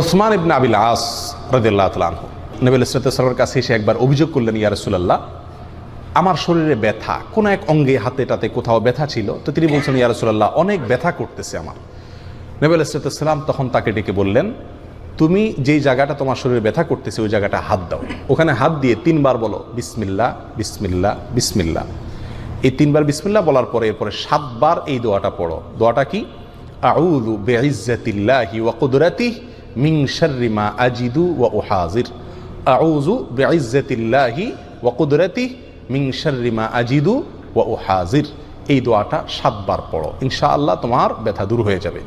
ওসমান ইবনে আবিল আস রাদিল্লাহ তালাহ নবীল ইসলাতের কাছে এসে একবার অভিযোগ করলেন, ইয়া রসুলাল্লাহ, আমার শরীরে ব্যথা, কোনো এক অঙ্গে হাতে টাতে কোথাও ব্যথা ছিল? তো তিনি বলছেন, ইয়া রসুলাল্লাহ, অনেক ব্যথা করতেছে আমার। নবীল ইসলাতাম তখন তাকে ডেকে বললেন, তুমি যেই জায়গাটা তোমার শরীরে ব্যথা করতেছে, ওই জায়গাটা হাত দাও। ওখানে হাত দিয়ে তিনবার বলো বিসমিল্লা বিসমিল্লা বিসমিল্লা এই তিনবার বিসমিল্লা বলার পরে, এরপরে সাতবার এই দোয়াটা পড়ো। দোয়াটা কি? আউযু বিইজ্জাতিল্লাহি ওয়া কুদরাতিহি মা আজিদু ওয়া উহাজির। আউযু বিইজ্জাতিল্লাহি ওয়া শাররি মা আজিদু ওয়া উহাজির। এই দোয়াটা সাতবার পড়ো। ইনশাআল্লাহ তোমার ব্যথা দূর হয়ে যাবে।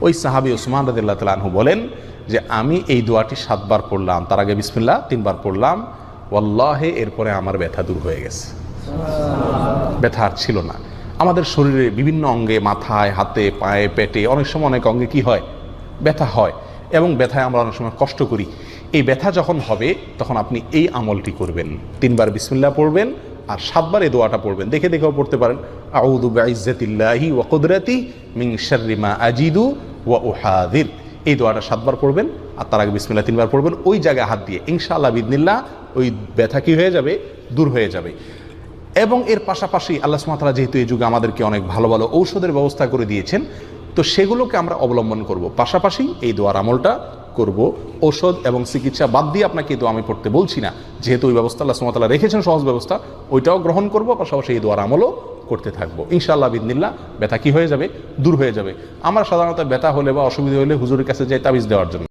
ওই সাহাবি ওসমান রাদিল্লাহ তালাহু বলেন যে, আমি এই দোয়াটি সাতবার পড়লাম। তার আগে বিসমিল্লা তিনবার পড়লাম। ওয়াল্লাহে, এরপরে আমার ব্যথা দূর হয়ে গেছে। ব্যথা আর ছিল না। আমাদের শরীরে বিভিন্ন অঙ্গে মাথায়, হাতে, পায়ে, পেটে অনেক সময় অনেক অঙ্গে কি হয়? ব্যথা হয়। এবং ব্যথায় আমরা অনেক সময় কষ্ট করি। এই ব্যথা যখন হবে, তখন আপনি এই আমলটি করবেন। তিনবার বিসমিল্লা পড়বেন আর সাতবার এই দোয়াটা পড়বেন। দেখে দেখেও পড়তে পারেন। আউদু বাইজ্জাতিল্লাহি ওয়া কুদরাতি মিং শাররি মা আজিদু ওয়া উহাদির। এই দোয়াটা সাতবার পড়বেন আর তার আগে বিসমিল্লা তিনবার পড়বেন। ওই জায়গায় হাত দিয়ে ইনশাআল্লাহ বিদিনিল্লাহ ওই ব্যথা কি হয়ে যাবে? দূর হয়ে যাবে। এবং এর পাশাপাশি আল্লাহ সুমাতারা যেহেতু এই যুগে আমাদেরকে অনেক ভালো ভালো ঔষধের ব্যবস্থা করে দিয়েছেন তো সেগুলোকে আমরা অবলম্বন করব। পাশাপাশি এই দোয়ার আমলটা করব। ঔষধ এবং চিকিৎসা বাদ দিয়ে আপনাকে এই দোয়া আমি পড়তে বলছি না। যেহেতু ওই ব্যবস্থা আল্লাহ সুমাতালা রেখেছেন, সহজ ব্যবস্থা, ওইটাও গ্রহণ করব, পাশাপাশি এই দোয়ার আমলও করতে থাকব। ইনশাল্লাহ বিদিনিল্লা ব্যথা কী হয়ে যাবে? দূর হয়ে যাবে। আমরা সাধারণত ব্যথা হলে বা অসুবিধা হলে হুজুরের কাছে যাই তাবিজ দেওয়ার জন্য।